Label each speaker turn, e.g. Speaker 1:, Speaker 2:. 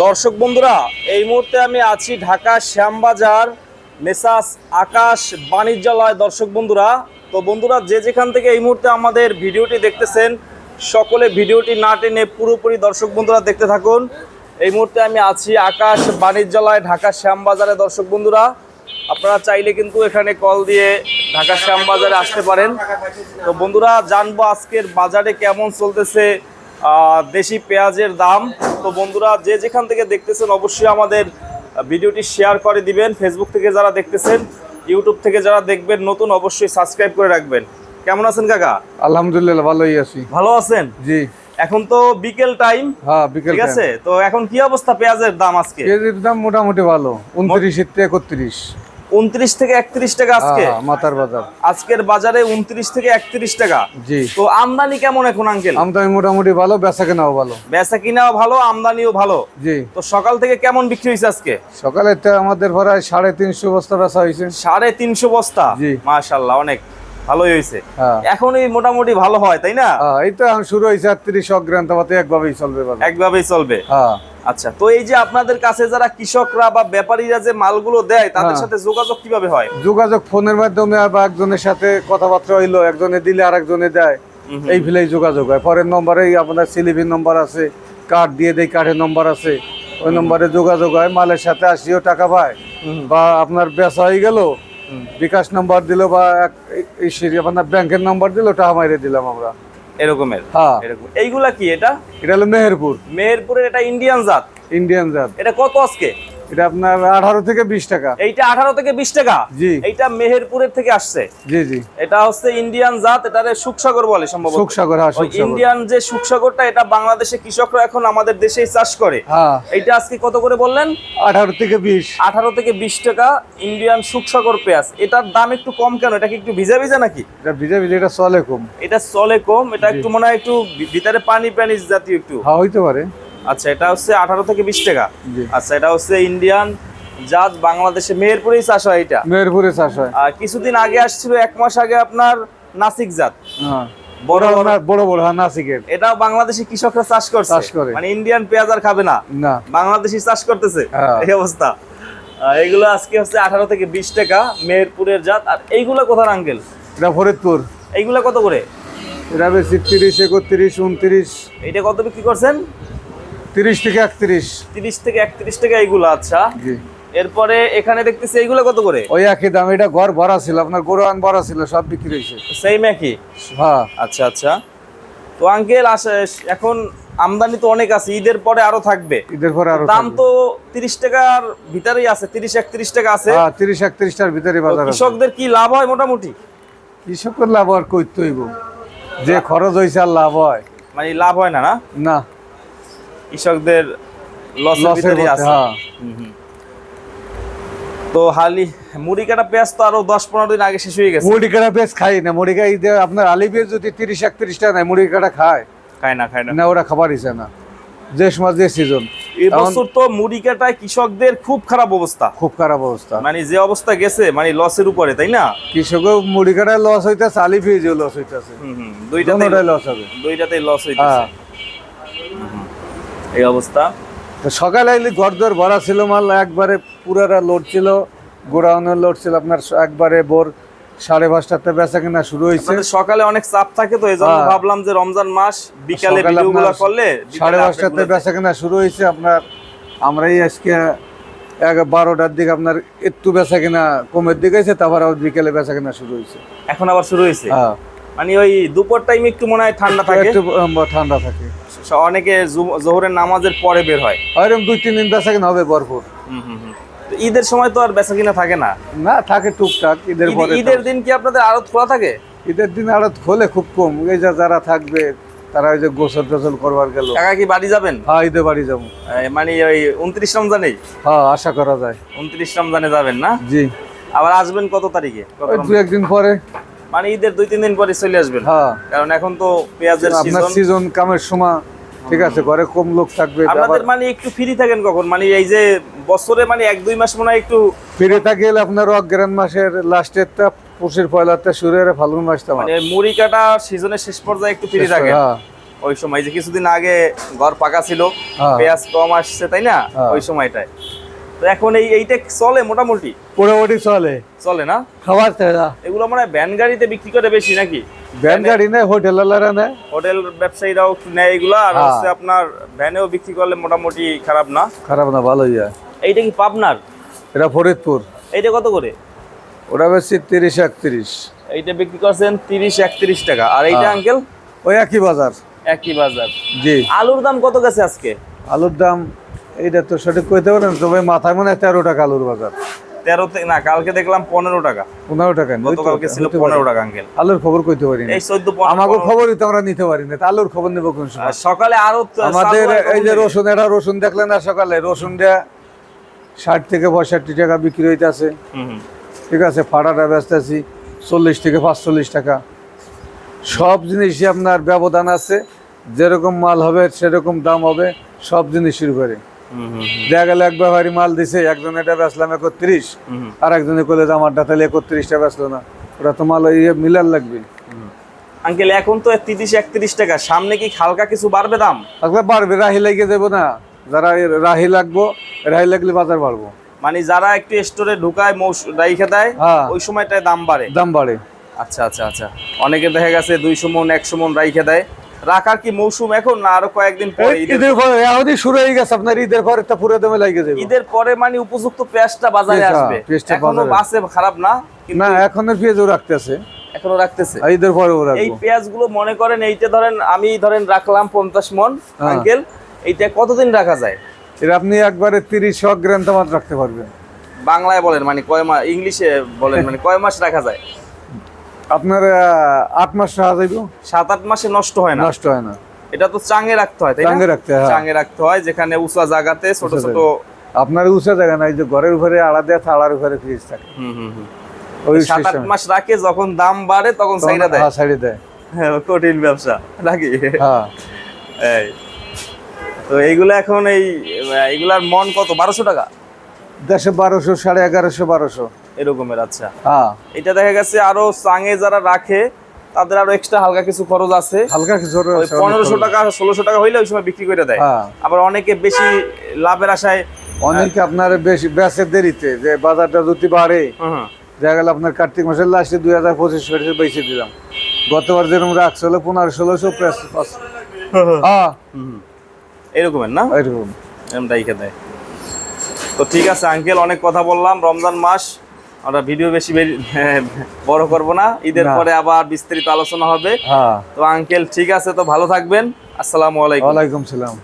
Speaker 1: দর্শক বন্ধুরা, এই মুহূর্তে আমি আছি ঢাকা শ্যামবাজার, মেসাস আকাশ বাণিজ্যালয়। দর্শক বন্ধুরা, তো বন্ধুরা, যে যেখান থেকে এই মুহূর্তে আমাদের ভিডিওটি দেখতেছেন, সকলে ভিডিওটি না টেনে পুরোপুরি দর্শক বন্ধুরা দেখতে থাকুন। এই মুহূর্তে আমি আছি আকাশ বাণিজ্যালয়, ঢাকা শ্যামবাজারে। দর্শক বন্ধুরা, আপনারা চাইলে কিন্তু এখানে কল দিয়ে ঢাকা শ্যামবাজারে আসতে পারেন। তো বন্ধুরা, জানব আজকের বাজারে কেমন চলতেছে দেশি পেঁয়াজের দাম। তো বন্ধুরা যে যেখান থেকে দেখতেছেন অবশ্যই আমাদের ভিডিওটি শেয়ার করে দিবেন। ফেসবুক থেকে যারা দেখতেছেন ইউটিউব থেকে যারা দেখবেন নতুন অবশ্যই সাবস্ক্রাইব করে রাখবেন। কেমন আছেন কাকা?
Speaker 2: আলহামদুলিল্লাহ ভালোই আছি।
Speaker 1: ভালো আছেন?
Speaker 2: জি।
Speaker 1: এখন তো বিকেল টাইম
Speaker 2: হ্যাঁ বিকেল
Speaker 1: ঠিক আছে? তো এখন কি অবস্থা পেঁয়াজের দাম আজকে?
Speaker 2: কেজির দাম মোটামুটি ভালো উনত্রিশ থেকে একত্রিশ।
Speaker 1: উনত্রিশ থেকে একত্রিশ টাকা আজকে।
Speaker 2: মাথার বাজার।
Speaker 1: আজকের বাজারে উনত্রিশ থেকে একত্রিশ টাকা।
Speaker 2: জি।
Speaker 1: তো আমদানি কেমন এখন আঙ্কেল?
Speaker 2: আমদানি মোটামুটি ভালো বেচা কেনাও ভালো।
Speaker 1: বেচা কিনাও ভালো আমদানিও ভালো।
Speaker 2: জি।
Speaker 1: তো সকাল থেকে কেমন বিক্রি হয়েছে আজকে?
Speaker 2: সকালে তো আমাদের প্রায় সাড়ে তিনশো বস্তা বেচা হয়েছে।
Speaker 1: সাড়ে তিনশো বস্তা?
Speaker 2: জি।
Speaker 1: মাশাল্লাহ অনেক। ভালোই হয়েছে।
Speaker 2: হ্যাঁ।
Speaker 1: এখনই মোটামুটি ভালো হয় তাই না?
Speaker 2: হ্যাঁ, এই তো এখন শুরু হয়েছে আটত্রিশ অগ্রান্ত একভাবেই চলবে।
Speaker 1: একভাবেই চলবে।
Speaker 2: হ্যাঁ।
Speaker 1: আচ্ছা তো এই যে আপনাদের কাছে যারা কৃষকরা বা ব্যাপারীরা যে মালগুলো দেয় তাদের
Speaker 2: হ্যাঁ।
Speaker 1: সাথে যোগাযোগ কীভাবে হয়?
Speaker 2: যোগাযোগ ফোনের মাধ্যমে বা একজনের সাথে কথাবার্তা হইল একজনে দিলে আর একজনে দেয় এই ফিলেই যোগাযোগ হয়। পরের নম্বরেই আপনার সিলিভি নম্বর আছে কার্ড দিয়ে দেয় কার্ডের নম্বর আছে ওই নম্বরে যোগাযোগ হয় মালের সাথে আসিও টাকা পায়। বা আপনার বেচা হয়ে গেল বিকাশ নম্বর দিল বা আপনার ব্যাংকের নাম্বার দিল টাকা মাইরে দিলাম আমরা।
Speaker 1: এরকমের।
Speaker 2: হ্যাঁ।
Speaker 1: এরকম। এইগুলা কি এটা?
Speaker 2: এটা হলো মেহেরপুর।
Speaker 1: মেহেরপুরের এটা ইন্ডিয়ান জাত।
Speaker 2: ইন্ডিয়ান জাত।
Speaker 1: এটা কত আজকে?
Speaker 2: এটা আপনার আঠারো থেকে বিশ টাকা।
Speaker 1: এইটা আঠারো থেকে বিশ টাকা?
Speaker 2: জি।
Speaker 1: এইটা মেহেরপুরের থেকে আসছে।
Speaker 2: জি জি।
Speaker 1: এটা হচ্ছে ইন্ডিয়ান জাত এটারে সুখসাগর বলে সম্ভবত।
Speaker 2: সুখসাগর হ্যাঁ সুখসাগর।
Speaker 1: ইন্ডিয়ান যে সুখসাগরটা এটা বাংলাদেশে কৃষকরা এখন আমাদের দেশেই চাষ করে।
Speaker 2: হ্যাঁ।
Speaker 1: এইটা আজকে কত করে বললেন?
Speaker 2: আঠারো থেকে বিশ।
Speaker 1: আঠারো থেকে বিশ টাকা ইন্ডিয়ান সুখসাগর পেঁয়াজ। এটার দাম একটু কম কেন? এটা কি একটু ভিজা ভিজা নাকি?
Speaker 2: এটা ভিজে ভিজে এটা চলে কম।
Speaker 1: এটা চলে কম এটা একটু মনে হয় একটু ভিতরে পানি পানি জাতীয় একটু।
Speaker 2: হ্যাঁ হইতে পারে।
Speaker 1: আচ্ছা এটা হচ্ছে আঠারো থেকে বিশ টাকা। আচ্ছা এটা হচ্ছে ইন্ডিয়ান জাত বাংলাদেশে মেহেরপুরেই চাষ হয় এটা?
Speaker 2: মেহেরপুরে চাষ হয়।
Speaker 1: আর কিছুদিন আগে আসছিল এক মাস আগে আপনার নাসিক জাত।
Speaker 2: হ্যাঁ।
Speaker 1: বড়
Speaker 2: হ্যাঁ নাসিকের।
Speaker 1: এটাও বাংলাদেশি কৃষকরা চাষ করছে।
Speaker 2: চাষ করে।
Speaker 1: মানে ইন্ডিয়ান পেঁয়াজ আর খাবে না।
Speaker 2: না।
Speaker 1: বাংলাদেশি চাষ করতেছে।
Speaker 2: হ্যাঁ।
Speaker 1: এই অবস্থা। আজকে হচ্ছে আঠারো থেকে বিশ টাকা মেহেরপুরের জাত। আর এইগুলো কোথার আঙ্কেল?
Speaker 2: এটা ফরিদপুর।
Speaker 1: এইগুলো কত করে?
Speaker 2: এটা বেশি তিরিশ একত্রিশ উনত্রিশ।
Speaker 1: এইটা কত বিক্রি করছেন?
Speaker 2: তিরিশ থেকে একত্রিশ।
Speaker 1: তিরিশ থেকে একত্রিশ টাকা এইগুলো আচ্ছা।
Speaker 2: জি।
Speaker 1: এরপরে এখানে দেখতেছি এইগুলো কত করে?
Speaker 2: ওই একই দাম এটা ঘর ভরা ছিল আপনার গোরআন ভরা ছিল সব বিক্রি হয়েছে।
Speaker 1: সেম একই?
Speaker 2: হ্যাঁ।
Speaker 1: আচ্ছা আচ্ছা। তো আঙ্কেল এখন আমদানি তো অনেক আছে ঈদের পরে আরও থাকবে।
Speaker 2: ঈদের পরে আরও
Speaker 1: দাম তো তিরিশ টাকার ভিতরেই আছে তিরিশ একত্রিশ টাকা আছে।
Speaker 2: হ্যাঁ তিরিশ একত্রিশটার ভিতরে
Speaker 1: তো
Speaker 2: বাজার আছে।
Speaker 1: কৃষকদের কি লাভ হয় মোটামুটি?
Speaker 2: কৃষকের লাভ আর করতে হইব। যে খরচ হয়েছে আর লাভ হয়।
Speaker 1: মানে লাভ হয় না না?
Speaker 2: না।
Speaker 1: কৃষকদের লসের
Speaker 2: লসের
Speaker 1: আছে।
Speaker 2: হ্যাঁ।
Speaker 1: তো হালি মুড়ি কাটা পেঁয়াজ তো আরও দশ পনেরো দিন আগে শেষ হয়ে গেছে।
Speaker 2: মুড়ি কাটা বেশ খাই না মুড়ি আপনার আলি পেঁয়াজ যদি তিরিশ একত্রিশ টাকা নেয় মুড়ি কাটা খায়।
Speaker 1: খায় না খায় না।
Speaker 2: না ওরা খাবার ইচ্ছে না। সময় যে সিজন
Speaker 1: এবছর তো মুড়ি কাটায় কৃষকদের খুব খারাপ অবস্থা।
Speaker 2: খুব খারাপ অবস্থা।
Speaker 1: মানে যে অবস্থা গেছে মানে লসের উপরে তাই না?
Speaker 2: কৃষকও মুড়ি কাটায় লস হইতেছে আলি পেঁয়াজও লস হইতেছে।
Speaker 1: দুইটাতেই
Speaker 2: লস হবে।
Speaker 1: দুইটাতেই লস হইতেছে।
Speaker 2: হ্যাঁ।
Speaker 1: এই অবস্থা।
Speaker 2: সকালে আইলে ঘর দর ভরা ছিল মাল একবারে পুরারা লোড ছিল গোডাউনের লোড ছিল আপনার একবারে ভোর সাড়ে পাঁচটাতে বেচা কিনা শুরু হয়েছে।
Speaker 1: সকালে অনেক চাপ থাকে তো এই জন্য
Speaker 2: হ্যাঁ।
Speaker 1: ভাবলাম যে রমজান মাস বিকালে ভিডিওগুলো করলে
Speaker 2: সাড়ে পাঁচটাতে বেচা কিনা শুরু হয়েছে আপনার আমরাই আজকে এক বারোটার দিকে আপনার একটু বেচা কিনা কমের দিকে আছে তারপর আবার বিকেলে বেচা কিনা শুরু হয়েছে।
Speaker 1: এখন আবার শুরু হয়েছে?
Speaker 2: হ্যাঁ।
Speaker 1: মানে ওই দুপুর টাইম একটু মনে হয় ঠান্ডা থাকে?
Speaker 2: একটু ঠান্ডা থাকে।
Speaker 1: অনেকে জোহরের নামাজের পরে বের হয়।
Speaker 2: এরকম দুই তিন দিন বেচা কিনা হবে ভরপুর।
Speaker 1: ঈদের সময় তো আর বেচা কিনা থাকে না?
Speaker 2: না থাকে টুকটাক ঈদের
Speaker 1: ঈদ-
Speaker 2: পরে
Speaker 1: ঈদের দিন কি আপনাদের আরও খোলা থাকে?
Speaker 2: ঈদের দিন আরও খোলে খুব কম। এই যে যারা থাকবে তারা ওই যে গোসল টোসল করবার গেল।
Speaker 1: কাকা কি বাড়ি যাবেন?
Speaker 2: হ্যাঁ ঈদে বাড়ি যাব।
Speaker 1: মানে ওই উনত্রিশ রমজানেই?
Speaker 2: হ্যাঁ আশা করা যায়।
Speaker 1: উনত্রিশ রমজানে যাবেন না?
Speaker 2: জি।
Speaker 1: আবার আসবেন কত তারিখে?
Speaker 2: দু একদিন পরে।
Speaker 1: মানে ঈদের দুই তিন দিন পরে চলে আসবেন?
Speaker 2: হ্যাঁ।
Speaker 1: কারণ এখন তো পেঁয়াজের
Speaker 2: আপনার
Speaker 1: সিজন
Speaker 2: কামের সময়। ঠিক আছে ঘরে কম লোক থাকবে
Speaker 1: আপনাদের মানে একটু ফ্রি থাকেন কখন? মানে এই যে বছরে মানে এক দুই মাস মনে হয় একটু
Speaker 2: ফিরে থাকে আপনার অগ্রাণ মাসের লাস্টের পৌষের পয়লাতে শুরু হয়ে ফাল্গুন মাসটা
Speaker 1: মানে মুড়ি কাটা সিজনের শেষ পর্যায়ে একটু ফ্রি থাকে
Speaker 2: হ্যাঁ।
Speaker 1: ওই সময় যে কিছুদিন আগে ঘর পাকা ছিল
Speaker 2: হ্যাঁ।
Speaker 1: পেঁয়াজ কম আসছে তাই না?
Speaker 2: হ্যাঁ।
Speaker 1: ওই সময়টায়। তো এখন এই এইটা চলে মোটামুটি?
Speaker 2: মোটামুটি চলে।
Speaker 1: চলে না?
Speaker 2: খাবার
Speaker 1: এগুলো মানে ভ্যান গাড়িতে বিক্রি করে বেশি নাকি?
Speaker 2: ভ্যান গাড়ি নেয় হোটেল ওয়ালারা নেয়।
Speaker 1: হোটেল ব্যবসায়ীরাও নেয় এগুলো আর
Speaker 2: হ্যাঁ।
Speaker 1: হচ্ছে আপনার ভ্যানেও বিক্রি করলে মোটামুটি খারাপ না?
Speaker 2: খারাপ না ভালোই যায়
Speaker 1: এইটা কি পাবনার?
Speaker 2: এটা ফরিদপুর।
Speaker 1: এইটা কত করে?
Speaker 2: ওটা বেশি তিরিশ একত্রিশ।
Speaker 1: এইটা বিক্রি করছেন তিরিশ একত্রিশ টাকা। আর এইটা
Speaker 2: হ্যাঁ।
Speaker 1: আঙ্কেল
Speaker 2: ওই একই বাজার।
Speaker 1: একই বাজার।
Speaker 2: জি।
Speaker 1: আলুর দাম কত গেছে আজকে?
Speaker 2: আলুর দাম এইটা তো সঠিক কইতে পারেন তবে মাথায় মনে হয় তেরো টাকা আলুর বাজার।
Speaker 1: তেরো না কালকে দেখলাম পনেরো টাকা।
Speaker 2: পনেরো টাকা
Speaker 1: গতকালকে ছিল। পনেরো টাকা আঙ্কেল।
Speaker 2: আলুর খবর কইতে পারি না
Speaker 1: এই চোদ্দ
Speaker 2: আমাকে খবরই তো আমরা নিতে পারি না তা আলুর খবর নেব কোন সময়?
Speaker 1: সকালে আরও
Speaker 2: আমাদের এই যে রসুন এটা রসুন দেখলেন না সকালে? রসুনটা ষাট থেকে পঁয়ষট্টি টাকা বিক্রি হইতেছে। ঠিক আছে ফাটাটা বেচতেছি চল্লিশ থেকে পাঁচচল্লিশ টাকা। সব জিনিসই আপনার ব্যবধান আছে। যেরকম মাল হবে সেরকম দাম হবে। সব জিনিসের উপরে। দেখা গেল এক ব্যাপারী মাল দিছে একজন এটা বেচলাম একত্রিশ আর একজনে করলে যে আমারটা তাহলে একত্রিশটা বেচলো না। ওরা তো মাল ইয়ে মিলার লাগবে।
Speaker 1: আঙ্কেল এখন তো তিরিশ একত্রিশ টাকা। সামনে কি হালকা কিছু বাড়বে দাম?
Speaker 2: আসলে বাড়বে রাহি লাগিয়ে দেবো না। যারা রাহি লাগবো রাহি লাগলে বাজার বাড়বো।
Speaker 1: মানে যারা একটু স্টোরে ঢুকায় মৌস রাইখে দেয়
Speaker 2: হ্যাঁ।
Speaker 1: ওই সময়টায় দাম বাড়ে?
Speaker 2: দাম বাড়ে।
Speaker 1: আচ্ছা আচ্ছা আচ্ছা। অনেকে দেখা গেছে দুইশো মন একশো মন রাইখে দেয়। রাখার কি মৌসুম এখন না আরও কয়েকদিন পরে? ঈদের-
Speaker 2: পরে এখনই শুরু হয়ে গেছে আপনার ঈদের পরে তো পুরো দমে লাগিয়ে দেবো।
Speaker 1: ঈদের পরে মানে উপযুক্ত পেঁয়াজটা বাজারে আসবে।
Speaker 2: হ্যাঁ, এখনও
Speaker 1: আছে খারাপ না
Speaker 2: না এখনের পেঁয়াজও রাখতেছে।
Speaker 1: এখনও রাখতেছে।
Speaker 2: ঈদের
Speaker 1: এই
Speaker 2: রাখব।
Speaker 1: পেঁয়াজগুলো মনে করেন এইটা ধরেন আমি ধরেন রাখলাম পঞ্চাশ মন
Speaker 2: হ্যাঁ।
Speaker 1: আঙ্কেল এইটা কতদিন রাখা যায়?
Speaker 2: এটা আপনি একবারে তিরিশ শখ গ্রাম তামাত রাখতে পারবেন।
Speaker 1: বাংলায় বলেন মানে কয় মাস ইংলিশে বলেন মানে কয় মাস রাখা যায়?
Speaker 2: আপনার আট মাস রাখা যাইব?
Speaker 1: সাত আট মাসে নষ্ট হয় না।
Speaker 2: নষ্ট হয় না।
Speaker 1: এটা তো চাঙে রাখতে হয় তাই না?
Speaker 2: রাখতে হয়, হ্যাঁ।
Speaker 1: চাঙে রাখতে হয় যেখানে উঁচা জায়গাতে ছোট ছোট
Speaker 2: আপনার উঁচা জায়গা নাই যে ঘরের উপরে আড়া দেয় থালার উপরে ফ্রিজ থাকে।
Speaker 1: হুম হুম হুম।
Speaker 2: ওই
Speaker 1: সাত আট মাস রাখে যখন দাম বাড়ে তখন দেয়।
Speaker 2: হ্যাঁ, সাইডে দেয়।
Speaker 1: হ্যাঁ কঠিন ব্যবসা নাকি?
Speaker 2: হ্যাঁ।
Speaker 1: এই। তো এইগুলো এখন এই এইগুলার মন কত? বারোশো টাকা?
Speaker 2: দেশে বারোশো সাড়ে এগারোশো বারোশো।
Speaker 1: এরকমের আচ্ছা।
Speaker 2: হ্যাঁ।
Speaker 1: এটা দেখা গেছে আরও চাঙে যারা রাখে তাদের আরও এক্সট্রা হালকা কিছু খরচ আছে।
Speaker 2: হালকা কিছু
Speaker 1: পনেরোশো টাকা ষোলোশো টাকা হইলে ওই সময় বিক্রি করে দেয়।
Speaker 2: হ্যাঁ।
Speaker 1: আবার অনেকে বেশি লাভের আশায়
Speaker 2: অনেকে আপনার বেশি বেচে দেরিতে যে বাজারটা যদি বাড়ে দেখা গেল আপনার কার্তিক মাসের লাস্টে দুই হাজার পঁচিশ করে বেঁচে দিলাম। গতবার যেরকম রাখছে হলো পনেরো ষোলোশো হ্যাঁ।
Speaker 1: এরকমের না?
Speaker 2: এরকম।
Speaker 1: এরকম রাইখে দেয় তো ঠিক আছে আঙ্কেল অনেক কথা বললাম। রমজান মাস আমরা ভিডিও বেশি বেরি- বড় করব না। ঈদের পরে আবার বিস্তারিত আলোচনা হবে।
Speaker 2: হ্যাঁ।
Speaker 1: তো আঙ্কেল ঠিক আছে তো ভালো থাকবেন। আসসালামু আলাইকুম।
Speaker 2: ওয়ালাইকুম সালাম।